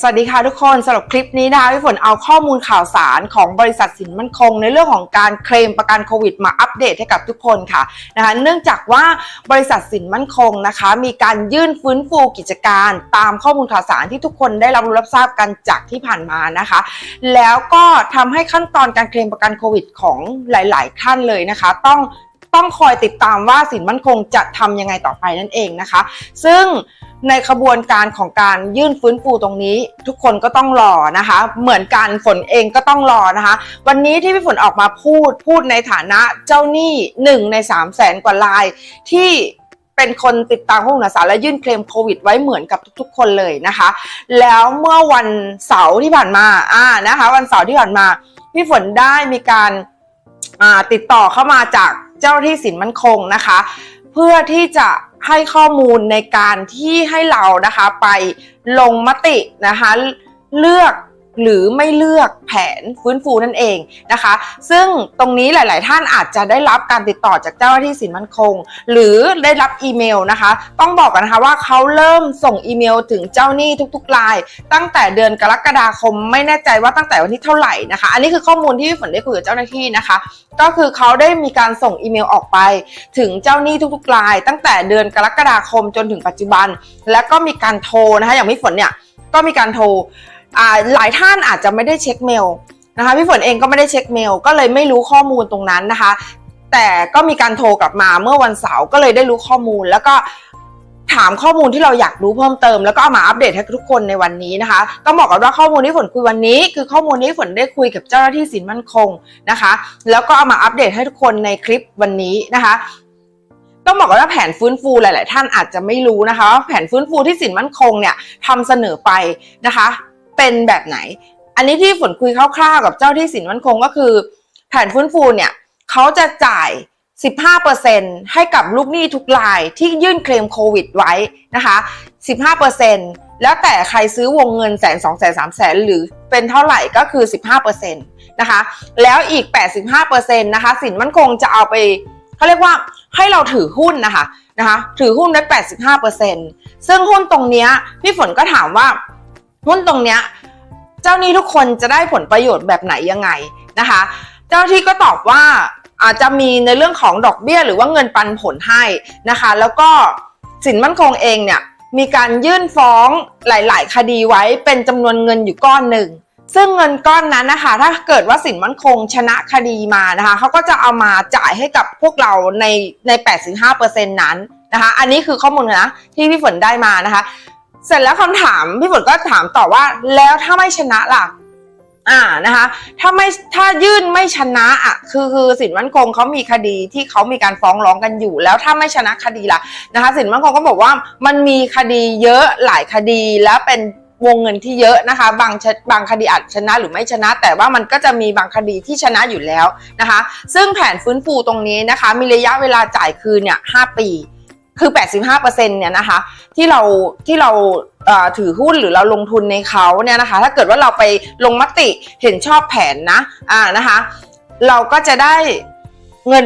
สวัสดีค่ะทุกคนสำหรับคลิปนี้นะคะพี่ฝนเอาข้อมูลข่าวสารของบริษัทสินมั่นคง ในเรื่องของการเคลมประกันโควิดมาอัปเดตให้กับทุกคนค่ะนะคะเนื่องจากว่าบริษัทสินมั่นคงนะคะ มีการยื่นฟื้นฟูกิจการตามข้อมูลข่าวสารที่ทุกคนได้รับรู้รับทราบกันจากที่ผ่านมานะคะ แล้วก็ทำให้ขั้นตอนการเคลมประกันโควิดของหลาย ๆ ท่านเลยนะคะ ต้องต้องคอยติดตามว่าสินมั่นคงจะทำยังไงต่อไปนั่นเองนะคะ ซึ่ง ในขบวนการของการยื่นฟื้นฟูตรงนี้ ทุกคนก็ต้องรอนะคะ เหมือนกันฝนเองก็ต้องรอนะคะ วันนี้ที่พี่ฝนออกมาพูดพูดในฐานะเจ้าหนี้หนึ่งใน3 0 0แสนกว่าลาย ที่เป็นคนติดตามข้อมูลข่าสารและยื่นเคลมโควิดไว้เหมือนกับทุก ๆ คนเลยนะคะ แล้วเมื่อวันเสาร์ที่ผ่านมาอ่านะคะ วันเสาร์ที่ผ่านมาพี่ฝนได้มีการติดต่อเข้ามาจากเจ้าหน้าที่สินมั่นคงนะคะ พื่อที่จะให้ข้อมูลในการที่ให้เรานะคะไปลงมตินะคะเลือก หรือไม่เลือกแผนฟื้นฟูนั่นเองนะคะ ซึ่งตรงนี้หลาย ๆ ท่านอาจจะได้รับการติดต่อจากเจ้าหน้าที่สินมั่นคง หรือได้รับอีเมลนะคะ ต้องบอกกันนะคะว่าเขาเริ่มส่งอีเมลถึงเจ้าหนี้ทุกๆราย ตั้งแต่เดือนกรกฎาคมไม่แน่ใจว่าตั้งแต่วันที่เท่าไหร่นะคะ อันนี้คือข้อมูลที่ฝนได้คุยกับเจ้าหน้าที่นะคะ ก็คือเขาได้มีการส่งอีเมลออกไป ถึงเจ้าหนี้ทุกๆราย ตั้งแต่เดือนกรกฎาคมจนถึงปัจจุบัน แล้วก็มีการโทรนะคะอย่างพี่ฝนเนี่ยก็มีการโทร หลายท่านอาจจะไม่ได้เช็คเมลนะคะพี่ฝนเองก็ไม่ได้เช็คเมล ก็เลยไม่รู้ข้อมูลตรงนั้นนะคะ แต่ก็มีการโทรกลับมาเมื่อวันเสาร์ก็เลยได้รู้ข้อมูล แล้วก็ถามข้อมูลที่เราอยากรู้เพิ่มเติม แล้วก็เอามาอัปเดตให้ทุกคนในวันนี้นะคะต้องบอกก่อนว่าข้อมูลที่ฝนคุยวันนี้ คือข้อมูลที่ฝนได้คุยกับเจ้าหน้าที่สินมั่นคงนะคะ แล้วก็เอามาอัปเดตให้ทุกคนในคลิปวันนี้นะคะต้องบอกก่อนว่าแผนฟื้นฟูหลาย ๆ ท่านอาจจะไม่รู้นะคะว่าแผนฟื้นฟูที่สินมั่นคงเนี่ยทำเสนอไปนะคะ เป็นแบบไหน อันนี้ที่ฝนคุยคร่าวๆกับเจ้าที่สินมั่นคงก็คือ แผนฟื้นฟูเนี่ยเขาจะจ่าย 15%ให้กับลูกหนี้ทุกรายที่ยื่นเคลมโควิดไว้นะคะ 15%แล้วแต่ใครซื้อวงเงินแสนสองแสนสามแสนหรือเป็นเท่าไหร่ก็คือ 15%นะคะ แล้วอีก 85%นะคะสินมั่นคงจะเอาไปเขาเรียกว่าให้เราถือหุ้นนะคะนะคะ ถือหุ้นได้85%ซึ่งหุ้นตรงนี้พี่ฝนก็ถามว่า หุ้นตรงเนี้ยเจ้านี้ทุกคนจะได้ผลประโยชน์แบบไหนยังไงนะคะ เจ้าหน้าที่ก็ตอบว่าอาจจะมีในเรื่องของดอกเบี้ยหรือว่าเงินปันผลให้นะคะ แล้วก็สินมั่นคงเองเนี่ยมีการยื่นฟ้องหลาย ๆ คดีไว้เป็นจำนวนเงินอยู่ก้อนหนึ่ง ซึ่งเงินก้อนนั้นนะคะ ถ้าเกิดว่าสินมั่นคงชนะคดีมานะคะเขาก็จะเอามาจ่ายให้กับพวกเราในใน 85%นั้นนะคะ อันนี้คือข้อมูลนะที่พี่ฝนได้มานะคะ เสร็จแล้วคำถามพี่ฝนก็ถามต่อว่า แล้วถ้าไม่ชนะล่ะ อ่านะคะ ถ้าไม่ถ้ายื่นไม่ชนะอะคือคือสินมั่นคงเขามีคดีที่เขามีการฟ้องร้องกันอยู่ แล้วถ้าไม่ชนะคดีล่ะนะคะ สินมั่นคงก็บอกว่ามันมีคดีเยอะหลายคดีแล้วเป็นวงเงินที่เยอะนะคะ บางชะบางคดีอาจชนะหรือไม่ชนะ แต่ว่ามันก็จะมีบางคดีที่ชนะอยู่แล้วนะคะ ซึ่งแผนฟื้นฟูตรงนี้นะคะ มีระยะเวลาจ่ายคืนเนี่ย5ปี คือ 85%เนี่ยนะคะที่เราที่เราถือหุ้นหรือเราลงทุนในเขาเนี่ยนะคะ ถ้าเกิดว่าเราไปลงมติเห็นชอบแผนนะอ่านะคะ เราก็จะได้เงิน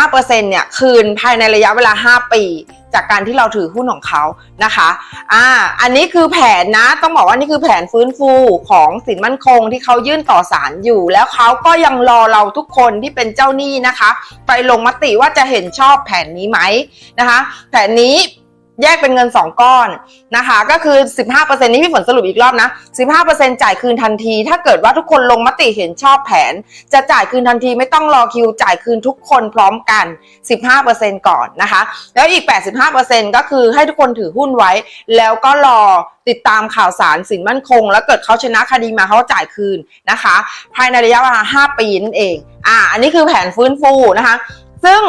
85%เนี่ยคืนภายในระยะเวลา 5 ปี จากการที่เราถือหุ้นของเขานะคะอ่าอันนี้คือแผนนะ ต้องบอกว่านี่คือแผนฟื้นฟูของสินมั่นคงที่เขายื่นต่อศาลอยู่ แล้วเขาก็ยังรอเราทุกคนที่เป็นเจ้าหนี้นะคะ ไปลงมติว่าจะเห็นชอบแผนนี้ไหมนะคะ แผนนี้ แยกเป็นเงิน 2 ก้อนนะคะ ก็คือ 15%นี้พี่ฝนสรุปอีกรอบนะ 15%จ่ายคืนทันที ถ้าเกิดว่าทุกคนลงมติเห็นชอบแผน จะจ่ายคืนทันทีไม่ต้องรอคิว จ่ายคืนทุกคนพร้อมกัน 15%ก่อนนะคะ แล้วอีก 85%ก็คือให้ทุกคนถือหุ้นไว้ แล้วก็รอติดตามข่าวสารสินมั่นคง แล้วเกิดเขาชนะคดีมาเขาจ่ายคืนนะคะ ภายในระยะเวลา 5 ปีนั่นเองอ่าอันนี้คือแผนฟื้นฟูนะคะ ซึ่ง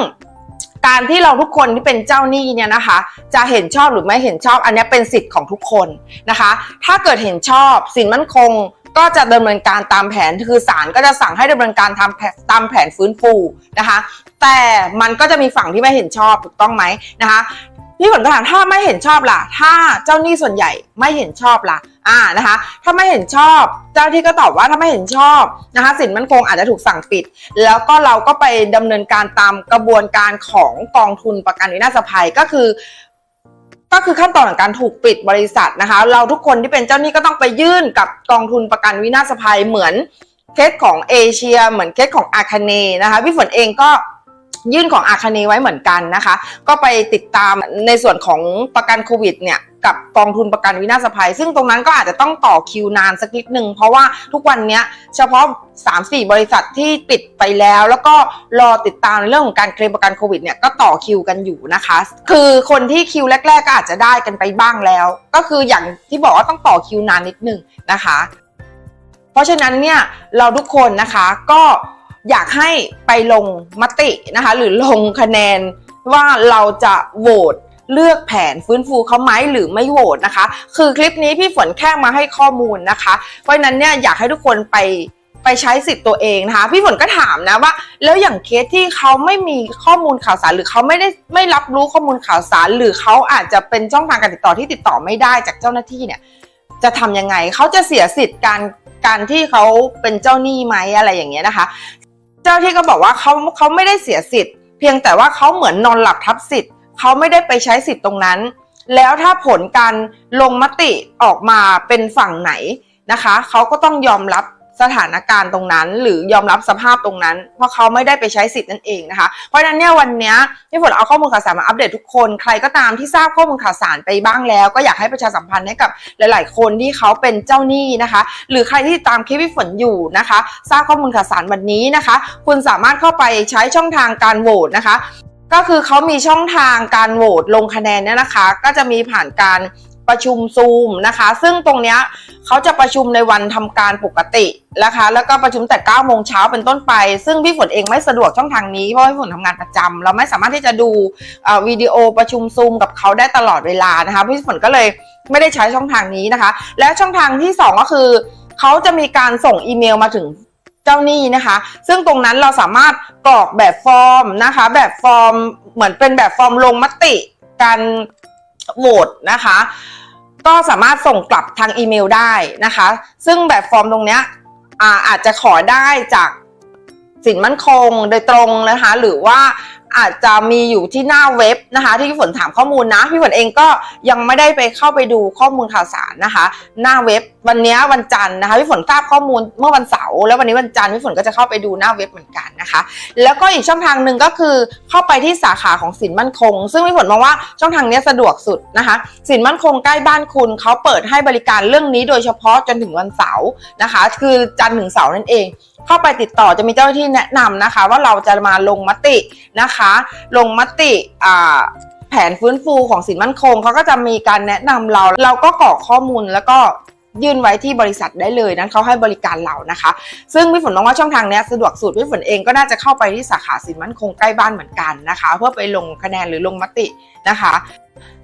การที่เราทุกคนที่เป็นเจ้าหนี้เนี่ยนะคะ จะเห็นชอบหรือไม่เห็นชอบอันนี้เป็นสิทธิ์ของทุกคนนะคะ ถ้าเกิดเห็นชอบสินมั่นคงก็จะดำเนินการตามแผนคือศาลก็จะสั่งให้ดำเนินการทำแผนตามแผนฟื้นฟูนะคะ แต่มันก็จะมีฝั่งที่ไม่เห็นชอบถูกต้องไหมนะคะ พี่ฝนก็ถามถ้าไม่เห็นชอบล่ะ ถ้าเจ้าหนี้ส่วนใหญ่ไม่เห็นชอบล่ะ อ่านะคะ ถ้าไม่เห็นชอบ เจ้าที่ก็ตอบว่าถ้าไม่เห็นชอบนะคะ สินมันคงอาจจะถูกสั่งปิด แล้วก็เราก็ไปดำเนินการตามกระบวนการของกองทุนประกันวินาศภัยก็คือ ก็คือขั้นตอนของการถูกปิดบริษัทนะคะ เราทุกคนที่เป็นเจ้าหนี้ก็ต้องไปยื่นกับกองทุนประกันวินาศภัยเหมือนเคสของเอเชีย เหมือนเคสของอาคาเนนะคะพี่ฝนเองก็ ยื่นของอาคาเนไว้เหมือนกันนะคะ ก็ไปติดตามในส่วนของประกันโควิดเนี่ยกับกองทุนประกันวินาศภัย ซึ่งตรงนั้นก็อาจจะต้องต่อคิวนานสักนิดหนึ่งเพราะว่าทุกวันนี้เฉพาะ 3-4 บริษัทที่ปิดไปแล้ว แล้วก็รอติดตามในเรื่องของการเคลมประกันโควิดเนี่ยก็ต่อคิวกันอยู่นะคะ คือคนที่คิวแรก ๆ ก็อาจจะได้กันไปบ้างแล้ว ก็คืออย่างที่บอกว่าต้องต่อคิวนานนิดหนึ่งนะคะ เพราะฉะนั้นเนี่ยเราทุกคนนะคะก็ อยากให้ไปลงมตินะคะ หรือลงคะแนนว่าเราจะโหวตเลือกแผนฟื้นฟูเขาไหมหรือไม่โหวตนะคะ คือคลิปนี้พี่ฝนแค่มาให้ข้อมูลนะคะ เพราะนั้นเนี่ยอยากให้ทุกคนไปไปใช้สิทธิ์ตัวเองนะคะ พี่ฝนก็ถามนะว่า แล้วอย่างเคสที่เขาไม่มีข้อมูลข่าวสารหรือเขาไม่ได้ไม่รับรู้ข้อมูลข่าวสาร หรือเขาอาจจะเป็นช่องทางการติดต่อที่ติดต่อไม่ได้จากเจ้าหน้าที่เนี่ย จะทำยังไงเขาจะเสียสิทธิ์การการที่เขาเป็นเจ้าหนี้ไหมอะไรอย่างเงี้ยนะคะ เจ้าที่ก็บอกว่าเขาเขาไม่ได้เสียสิทธิ์ เพียงแต่ว่าเขาเหมือนนอนหลับทับสิทธิ์เขาไม่ได้ไปใช้สิทธิ์ตรงนั้น แล้วถ้าผลการลงมติออกมาเป็นฝั่งไหนนะคะเขาก็ต้องยอมรับ สถานการณ์ตรงนั้น หรือยอมรับสภาพตรงนั้น เพราะเขาไม่ได้ไปใช้สิทธิ์นั่นเองนะคะ เพราะฉะนั้นเนี่ยวันนี้ยที่ฝนเอาข้อมูลข่าวสารมาอัปเดตทุกคนใครก็ตามที่ทราบข้อมูลข่าวสารไปบ้างแล้ว ก็อยากให้ประชาสัมพันธ์ให้กับหลาย ๆ คนที่เขาเป็นเจ้าหนี้นะคะ หรือใครที่ตามคลิปพี่ฝนอยู่นะคะ ทราบข้อมูลข่าวสารวันนี้นะคะ คุณสามารถเข้าไปใช้ช่องทางการโหวตนะคะก็คือเขามีช่องทางการโหวตลงคะแนนเนี่ยนะคะ ก็จะมีผ่านการ ประชุมซูมนะคะ ซึ่งตรงเนี้ยเขาจะประชุมในวันทำการปกตินะคะ แล้วก็ประชุมแต่9โมงเช้าเป็นต้นไป ซึ่งพี่ฝนเองไม่สะดวกช่องทางนี้ เพราะพี่ฝนทำงานประจำเราไม่สามารถที่จะดูวิดีโอประชุมซูมกับเขาได้ตลอดเวลานะคะ พี่ฝนก็เลยไม่ได้ใช้ช่องทางนี้นะคะ และช่องทางที่สองก็คือเขาจะมีการส่งอีเมลมาถึงเจ้าหนี้นะคะ ซึ่งตรงนั้นเราสามารถกรอกแบบฟอร์มนะคะ แบบฟอร์มเหมือนเป็นแบบฟอร์มลงมติการ โหวตนะคะ ก็สามารถส่งกลับทางอีเมลได้นะคะ ซึ่งแบบฟอร์มตรงเนี้ยอาอาจจะขอได้จากสินมั่นคงโดยตรงนะคะ หรือว่าอาจจะมีอยู่ที่หน้าเว็บนะคะ ที่พี่ฝนถามข้อมูลนะ พี่ฝนเองก็ยังไม่ได้ไปเข้าไปดูข้อมูลข่าวสารนะคะ หน้าเว็บ วันนี้วันจันทร์นะคะพี่ฝนทราบข้อมูลเมื่อวันเสาร์แล้ววันนี้วันจันทร์พี่ฝนก็จะเข้าไปดูหน้าเว็บเหมือนกันนะคะ แล้วก็อีกช่องทางหนึ่งก็คือเข้าไปที่สาขาของสินมั่นคง ซึ่งพี่ฝนมองว่าช่องทางนี้สะดวกสุดนะคะสินมั่นคงใกล้บ้านคุณเขาเปิดให้บริการเรื่องนี้โดยเฉพาะจนถึงวันเสาร์นะคะ คือจันทร์ถึงเสาร์นั่นเอง เข้าไปติดต่อจะมีเจ้าหน้าที่แนะนำนะคะ ว่าเราจะมาลงมตินะคะ ลงมติอ่าแผนฟื้นฟูของสินมั่นคงเขาก็จะมีการแนะนำเรา เราก็กรอกข้อมูลแล้วก็ ยื่นไว้ที่บริษัทได้เลยนั้นเขาให้บริการเรานะคะ ซึ่งพี่ฝนมองว่าช่องทางนี้สะดวกสุดพี่ฝนเองก็น่าจะเข้าไปที่สาขาสินมั่นคงใกล้บ้านเหมือนกันนะคะ เพื่อไปลงคะแนนหรือลงมตินะคะ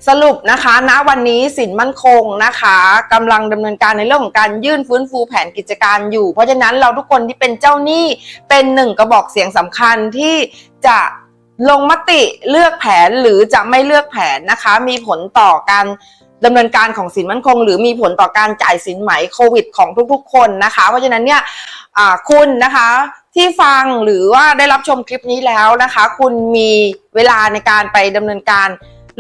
สรุปนะคะณวันนี้สินมั่นคงนะคะกำลังดำเนินการในเรื่องของการยื่นฟื้นฟูแผนกิจการอยู่ เพราะฉะนั้นเราทุกคนที่เป็นเจ้าหนี้เป็นหนึ่งกระบอกเสียงสำคัญที่จะลงมติเลือกแผนหรือจะไม่เลือกแผนนะคะ มีผลต่อการ ดำเนินการของสินมั่นคง หรือมีผลต่อการจ่ายสินไหมโควิด ของทุกๆ คนนะคะ เพราะฉะนั้นเนี่ยคุณนะคะที่ฟังหรือว่าได้รับชมคลิปนี้แล้วนะคะ คุณมีเวลาในการไปดำเนินการ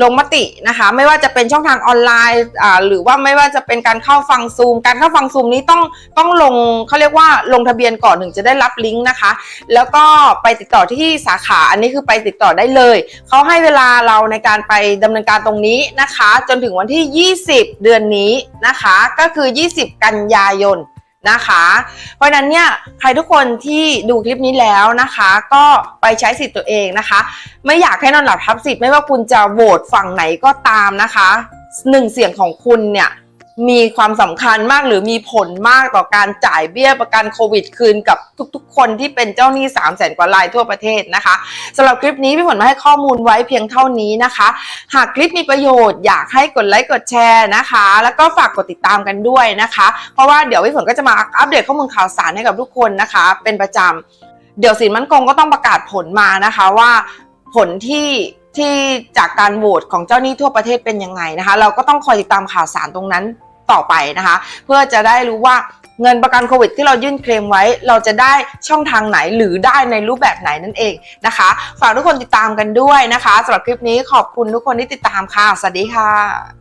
ลงมตินะคะ ไม่ว่าจะเป็นช่องทางออนไลน์อ่าหรือว่าไม่ว่าจะเป็นการเข้าฟังซูม การเข้าฟังซูมนี้ต้องต้องลงเขาเรียกว่าลงทะเบียนก่อนถึงจะได้รับลิงก์นะคะ แล้วก็ไปติดต่อที่สาขาอันนี้คือไปติดต่อได้เลยเขาให้เวลาเราในการไปดำเนินการตรงนี้นะคะ จนถึงวันที่ 20 เดือนนี้นะคะ ก็คือ 20 กันยายน นะคะ เพราะฉะนั้นเนี่ยใครทุกคนที่ดูคลิปนี้แล้วนะคะ ก็ไปใช้สิทธิ์ตัวเองนะคะ ไม่อยากให้นอนหลับทับสิทธิ์ไม่ว่าคุณจะโหวตฝั่งไหนก็ตามนะคะหนึ่งเสียงของคุณเนี่ย มีความสำคัญมากหรือมีผลมากต่อการจ่ายเบี้ยประกันโควิดคืนกับทุกๆ คนที่เป็นเจ้าหนี้3 0 0แสนกว่ารายทั่วประเทศนะคะสำหรับคลิปนี้พี่ฝนมาให้ข้อมูลไว้เพียงเท่านี้นะคะ หากคลิปมีประโยชน์อยากให้กดไลค์กดแชร์นะคะ แล้วก็ฝากกดติดตามกันด้วยนะคะ เพราะว่าเดี๋ยวพี่ฝนก็จะมาอัปเดตข้อมูลข่าวสารให้กับทุกคนนะคะ เป็นประจำเดี๋ยวสินมั่นคงก็ต้องประกาศผลมานะคะว่าผลที่ ที่จากการโหวตของเจ้าหนี้ทั่วประเทศเป็นยังไงนะคะ เราก็ต้องคอยติดตามข่าวสารตรงนั้นต่อไปนะคะ เพื่อจะได้รู้ว่าเงินประกันโควิดที่เรายื่นเคลมไว้ เราจะได้ช่องทางไหนหรือได้ในรูปแบบไหนนั่นเองนะคะ ฝากทุกคนติดตามกันด้วยนะคะสำหรับคลิปนี้ขอบคุณทุกคนที่ติดตามค่ะ สวัสดีค่ะ